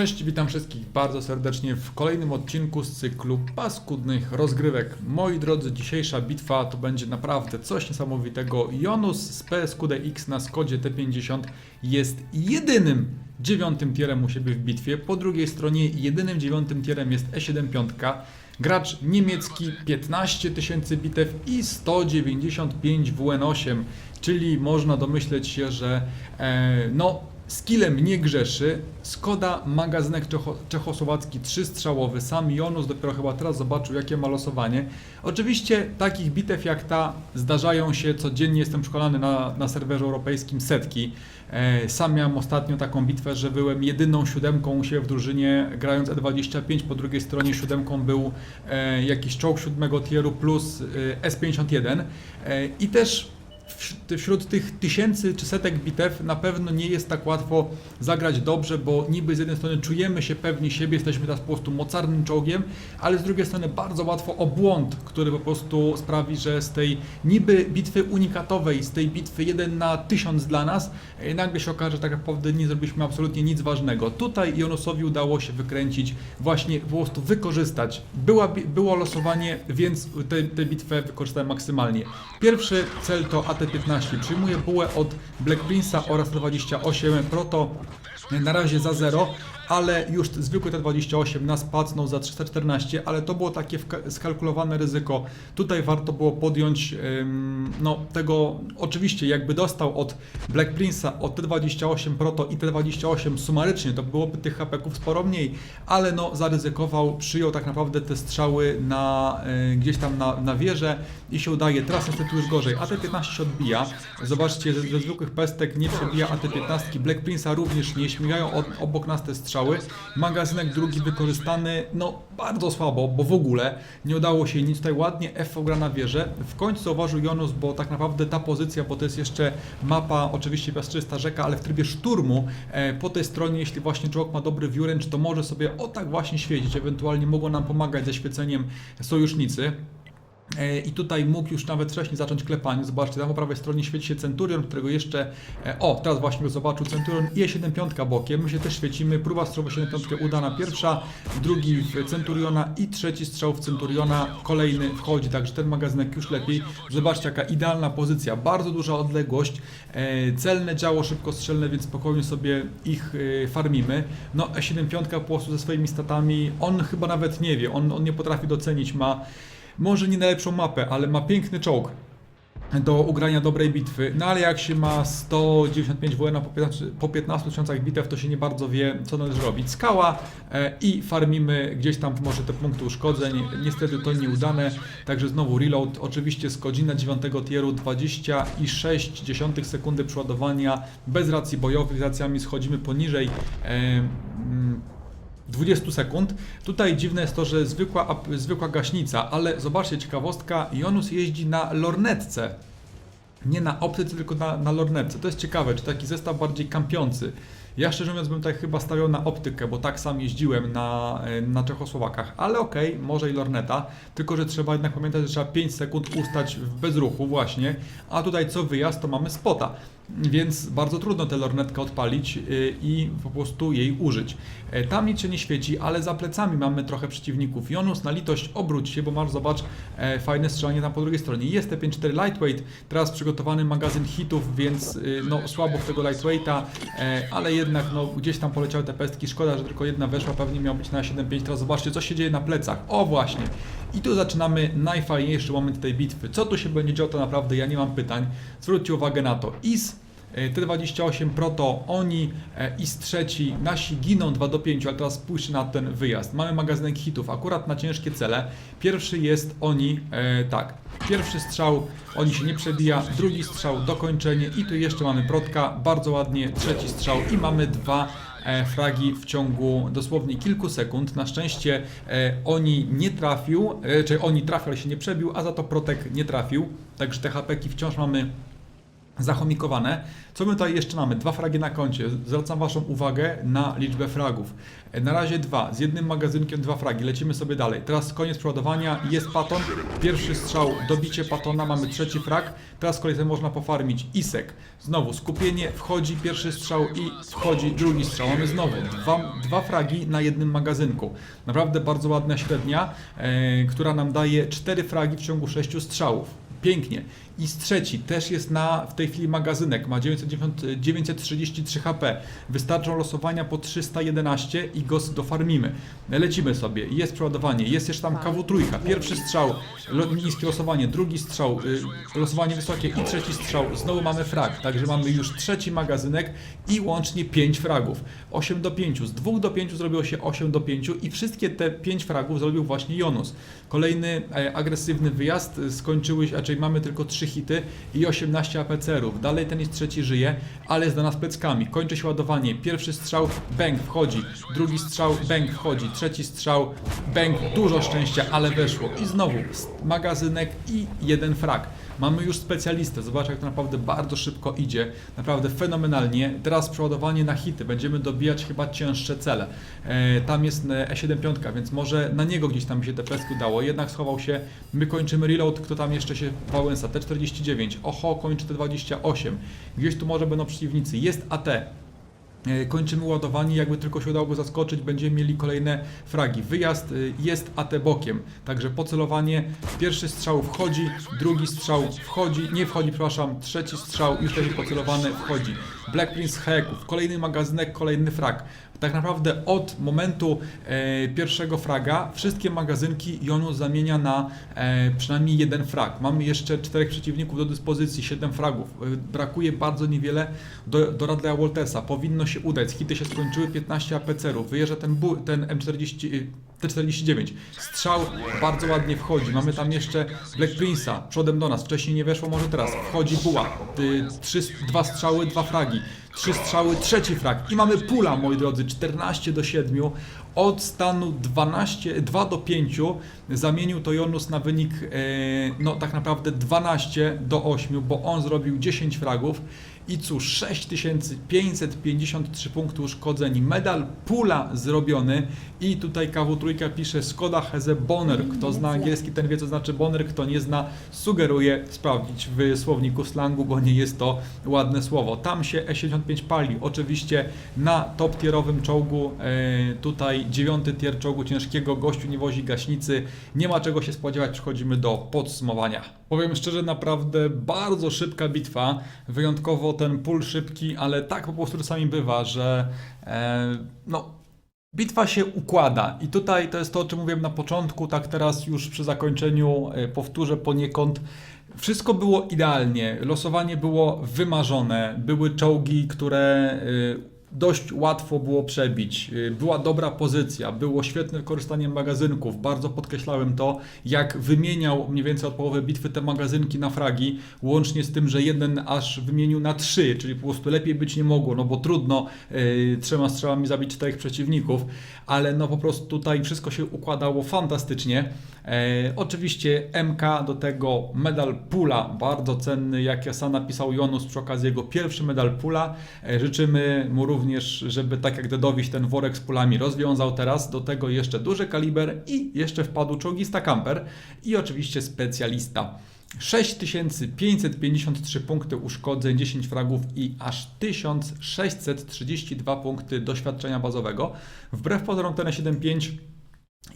Cześć, witam wszystkich bardzo serdecznie w kolejnym odcinku z cyklu paskudnych rozgrywek. Moi drodzy, dzisiejsza bitwa to będzie naprawdę coś niesamowitego. Jonus z PSQDX na Skodzie T50 jest jedynym dziewiątym tierem u siebie w bitwie. Po drugiej stronie jedynym dziewiątym tierem jest E75. Gracz niemiecki 15 tysięcy bitew i 195 WN8, czyli można domyśleć się, że e, no Skillem nie grzeszy. Skoda, magazynek czecho, czechosłowacki trzystrzałowy. Sam Jonus dopiero chyba teraz zobaczył, jakie ma losowanie. Oczywiście takich bitew jak ta zdarzają się codziennie. Jestem przekonany na, na serwerze europejskim setki. E, sam miałem ostatnio taką bitwę, że byłem jedyną siódemką u siebie w drużynie, grając E25. Po drugiej stronie siódemką był e, jakiś czołg siódmego tieru plus e, S51. E, I też wśród tych tysięcy czy setek bitew na pewno nie jest tak łatwo zagrać dobrze, bo niby z jednej strony czujemy się pewni siebie, jesteśmy teraz po prostu mocarnym czołgiem, ale z drugiej strony bardzo łatwo o błąd, który po prostu sprawi, że z tej niby bitwy unikatowej, z tej bitwy 1 na 1000 dla nas, e, nagle się okaże, że tak naprawdę nie zrobiliśmy absolutnie nic ważnego. Tutaj Jonusowi udało się wykręcić, właśnie po prostu wykorzystać. Była, było losowanie, więc tę bitwę wykorzystałem maksymalnie. Pierwszy cel to AT-15. Przyjmuję bułę od Black Prince'a oraz T28 Proto na razie za 0, ale już zwykły T28 nas pacnął za 314, ale to było takie skalkulowane ryzyko. Tutaj warto było podjąć no, tego, oczywiście jakby dostał od Black Prince'a, od T28 Proto i T28 sumarycznie, to byłoby tych hapeków sporo mniej, ale no zaryzykował, przyjął tak naprawdę te strzały na, y, gdzieś tam na, na wieżę i się udaje. Teraz niestety już gorzej. AT-15 się odbija. Zobaczcie, ze, ze zwykłych pestek nie przebija AT-15. Black Prince'a również nie. Śmigają od, obok nas te strzały. Magazynek drugi wykorzystany, no bardzo słabo, bo w ogóle nie udało się nic. Tutaj ładnie FV gra na wieżę. W końcu zauważył Jonus, bo tak naprawdę ta pozycja, bo to jest jeszcze mapa, oczywiście piaszczysta rzeka, ale w trybie szturmu e, po tej stronie, jeśli właśnie czołg ma dobry view range, to może sobie o tak właśnie świecić. Ewentualnie mogą nam pomagać ze świeceniem sojusznicy. E, I tutaj mógł już nawet wcześniej zacząć klepanie. Zobaczcie, tam po prawej stronie świeci się Centurion, którego jeszcze. e, O, teraz właśnie go zobaczył Centurion i E75 bokiem. My się też świecimy. Próba strzału w 75 udana pierwsza, drugi w Centuriona i trzeci strzał w Centuriona. Kolejny wchodzi, także ten magazynek już lepiej. Zobaczcie, jaka idealna pozycja. Bardzo duża odległość. E, Celne działo szybkostrzelne, więc spokojnie sobie ich e, farmimy. No, E75 po prostu ze swoimi statami, on chyba nawet nie wie, on, on nie potrafi docenić. Ma może nie najlepszą mapę, ale ma piękny czołg do ugrania dobrej bitwy. No ale jak się ma 195 WN po 15, po 15 tysiącach bitew, to się nie bardzo wie, co należy robić. Skała e, i farmimy gdzieś tam może te punkty uszkodzeń. Niestety to nieudane, także znowu reload. Oczywiście z godzina 9 tieru 26 sekundy przeładowania bez racji bojowych. Z racjami schodzimy poniżej. E, mm, 20 sekund. Tutaj dziwne jest to, że zwykła, zwykła gaśnica, ale zobaczcie, ciekawostka, Jonus jeździ na lornetce. Nie na optyce, tylko na, na lornetce. To jest ciekawe, czy taki zestaw bardziej kampiący. Ja szczerze mówiąc bym tutaj chyba stawiał na optykę, bo tak sam jeździłem na, e, na Czechosłowakach, ale okej, może i lorneta, tylko że trzeba jednak pamiętać, że trzeba 5 sekund ustać w bezruchu właśnie, a tutaj co wyjazd to mamy spota, więc bardzo trudno tę lornetkę odpalić y, i po prostu jej użyć. E, Tam nic się nie świeci, ale za plecami mamy trochę przeciwników. Jonus na litość obróć się, bo masz zobacz e, fajne strzelanie tam po drugiej stronie. Jest T54 Lightweight, teraz przygotowany magazyn hitów, więc no słabo w tego Lightweighta, e, ale jednak no gdzieś tam poleciały te pestki. Szkoda, że tylko jedna weszła, pewnie miał być na 7.5. Teraz zobaczcie co się dzieje na plecach. O właśnie. I tu zaczynamy najfajniejszy moment tej bitwy. Co tu się będzie działo, to naprawdę ja nie mam pytań. Zwróćcie uwagę na to. IS e, T28 Proto, oni e, i z trzeci, nasi giną 2 do 5, ale teraz spójrzcie na ten wyjazd. Mamy magazynek hitów, akurat na ciężkie cele. Pierwszy jest oni, e, tak, pierwszy strzał, oni się nie przebija, drugi strzał, dokończenie i tu jeszcze mamy Protka, bardzo ładnie, trzeci strzał i mamy dwa e, fragi w ciągu dosłownie kilku sekund. Na szczęście e, oni nie trafił, e, czy oni trafił, ale się nie przebił, a za to Protek nie trafił, także te hapeki wciąż mamy zachomikowane. Co my tutaj jeszcze mamy? Dwa fragi na koncie. Zwracam Waszą uwagę na liczbę fragów. Na razie dwa, z jednym magazynkiem dwa fragi. Lecimy sobie dalej. Teraz koniec przeładowania, jest paton. Pierwszy strzał, dobicie patona, mamy trzeci frag. Teraz sobie można pofarmić isek. Znowu skupienie, wchodzi pierwszy strzał i wchodzi drugi strzał. Mamy znowu dwa, dwa fragi na jednym magazynku. Naprawdę bardzo ładna średnia, e, która nam daje cztery fragi w ciągu sześciu strzałów. Pięknie. I z trzeci też jest na w tej chwili magazynek, ma 990, 933 HP. Wystarczą losowania po 311 i go dofarmimy. Lecimy sobie, jest przeładowanie, jest jeszcze tam KW3. Pierwszy strzał, niskie losowanie, drugi strzał, y, losowanie wysokie i trzeci strzał. Znowu mamy frag, także mamy już trzeci magazynek i łącznie 5 fragów. 8 do 5. Z 2 do 5 zrobiło się 8 do 5 i wszystkie te 5 fragów zrobił właśnie Jonus. Kolejny e, agresywny wyjazd, skończyły się, raczej mamy tylko 3 hity i 18 APCR-ów. Dalej ten jest trzeci żyje, ale jest do nas pleckami. Kończy się ładowanie. Pierwszy strzał, bang, wchodzi. Drugi strzał, bang, wchodzi. Trzeci strzał, bang, dużo szczęścia, ale weszło. I znowu magazynek i jeden frag. Mamy już specjalistę. Zobacz, jak to naprawdę bardzo szybko idzie. Naprawdę fenomenalnie. Teraz przeładowanie na hity. Będziemy dobijać chyba cięższe cele. E, tam jest e, E75, więc może na niego gdzieś tam się te udało. Jednak schował się. My kończymy reload. Kto tam jeszcze się Wałęsa? T49. Oho, kończy T28. Gdzieś tu może będą przeciwnicy. Jest AT. E, Kończymy ładowanie, jakby tylko się udało go zaskoczyć, będziemy mieli kolejne fragi. Wyjazd y, jest AT bokiem, także pocelowanie, pierwszy strzał wchodzi, drugi strzał wchodzi, nie wchodzi, przepraszam, trzeci strzał już jest pocelowany, wchodzi. Black Prince Heków, kolejny magazynek, kolejny frag. Tak naprawdę od momentu e, pierwszego fraga wszystkie magazynki Jonu zamienia na e, przynajmniej jeden frag. Mamy jeszcze czterech przeciwników do dyspozycji, 7 fragów. E, brakuje bardzo niewiele do, do Radleya Waltersa. Powinno się udać. Hity się skończyły, 15 APCR-ów. Wyjeżdża ten, ten M40, y, T49. Strzał bardzo ładnie wchodzi. Mamy tam jeszcze Black Prince'a przodem do nas. Wcześniej nie weszło, może teraz. Wchodzi buła. Y, trzy, dwa strzały, dwa fragi. Trzy strzały, trzeci frag. I mamy pula, moi drodzy, 14 do 7. Od stanu 12, 2 do 5 zamienił to Jonus na wynik, e, no tak naprawdę 12 do 8, bo on zrobił 10 fragów. I cóż, 6553 punkty uszkodzeń, medal pula zrobiony. I tutaj KW3 pisze Skoda Heze Bonner. Kto zna angielski, ten wie co znaczy Bonner, kto nie zna, sugeruję sprawdzić w słowniku slangu, bo nie jest to ładne słowo. Tam się E75 pali, oczywiście na top tierowym czołgu, e, tutaj dziewiąty tier czołgu ciężkiego, gościu nie wozi gaśnicy, nie ma czego się spodziewać, przechodzimy do podsumowania. Powiem szczerze, naprawdę bardzo szybka bitwa, wyjątkowo ten pól szybki, ale tak po prostu czasami bywa, że e, no Bitwa się układa. I tutaj to jest to, o czym mówiłem na początku, tak teraz już przy zakończeniu e, powtórzę poniekąd. Wszystko było idealnie, losowanie było wymarzone, były czołgi, które e, dość łatwo było przebić, e, była dobra pozycja, było świetne wykorzystanie magazynków, bardzo podkreślałem to, jak wymieniał mniej więcej od połowy bitwy te magazynki na fragi, łącznie z tym, że jeden aż wymienił na trzy, czyli po prostu lepiej być nie mogło, no bo trudno e, trzema strzałami zabić czterech przeciwników, ale no po prostu tutaj wszystko się układało fantastycznie. E, oczywiście MK do tego medal Pula, bardzo cenny, jak ja sam napisał Jonus przy okazji jego pierwszy medal Pula. E, życzymy mu również, żeby tak jak Dedowiś ten worek z pulami rozwiązał teraz, do tego jeszcze duży kaliber i jeszcze wpadł czołgista kamper i oczywiście specjalista. 6553 punkty uszkodzeń, 10 fragów i aż 1632 punkty doświadczenia bazowego. Wbrew pozorom ten 75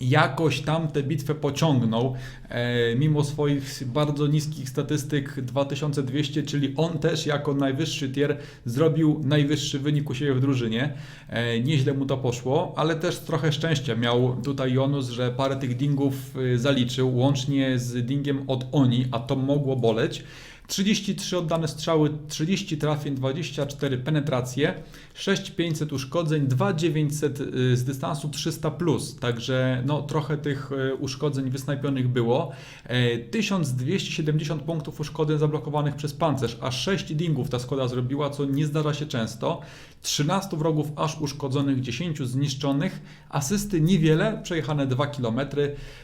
jakoś tam tę bitwę pociągnął, e, mimo swoich bardzo niskich statystyk 2200, czyli on też jako najwyższy tier zrobił najwyższy wynik u siebie w drużynie. E, nieźle mu to poszło, ale też trochę szczęścia miał tutaj Jonus, że parę tych dingów y, zaliczył, łącznie z dingiem od Oni, a to mogło boleć. 33 oddane strzały, 30 trafień, 24 penetracje, 6500 uszkodzeń, 2900 y, z dystansu 300 plus, także no trochę tych y, uszkodzeń wysnajpionych było. E, 1270 punktów uszkodzeń zablokowanych przez pancerz, a 6 dingów ta Skoda zrobiła, co nie zdarza się często. 13 wrogów aż uszkodzonych, 10 zniszczonych, asysty niewiele, przejechane 2 km,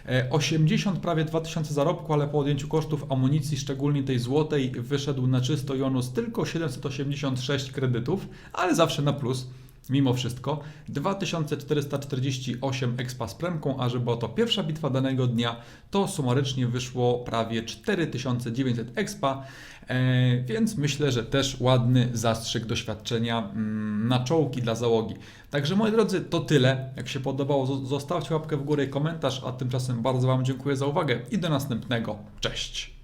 e, 80 prawie 2000 zarobku, ale po odjęciu kosztów amunicji, szczególnie tej złotej, złotej wyszedł na czysto Jonus tylko 786 kredytów, ale zawsze na plus. Mimo wszystko 2448 expa z premką, a że była to pierwsza bitwa danego dnia, to sumarycznie wyszło prawie 4900 expa, e, więc myślę, że też ładny zastrzyk doświadczenia mm, na czołki dla załogi. Także moi drodzy, to tyle. Jak się podobało, zo- zostawcie łapkę w górę i komentarz, a tymczasem bardzo Wam dziękuję za uwagę i do następnego. Cześć!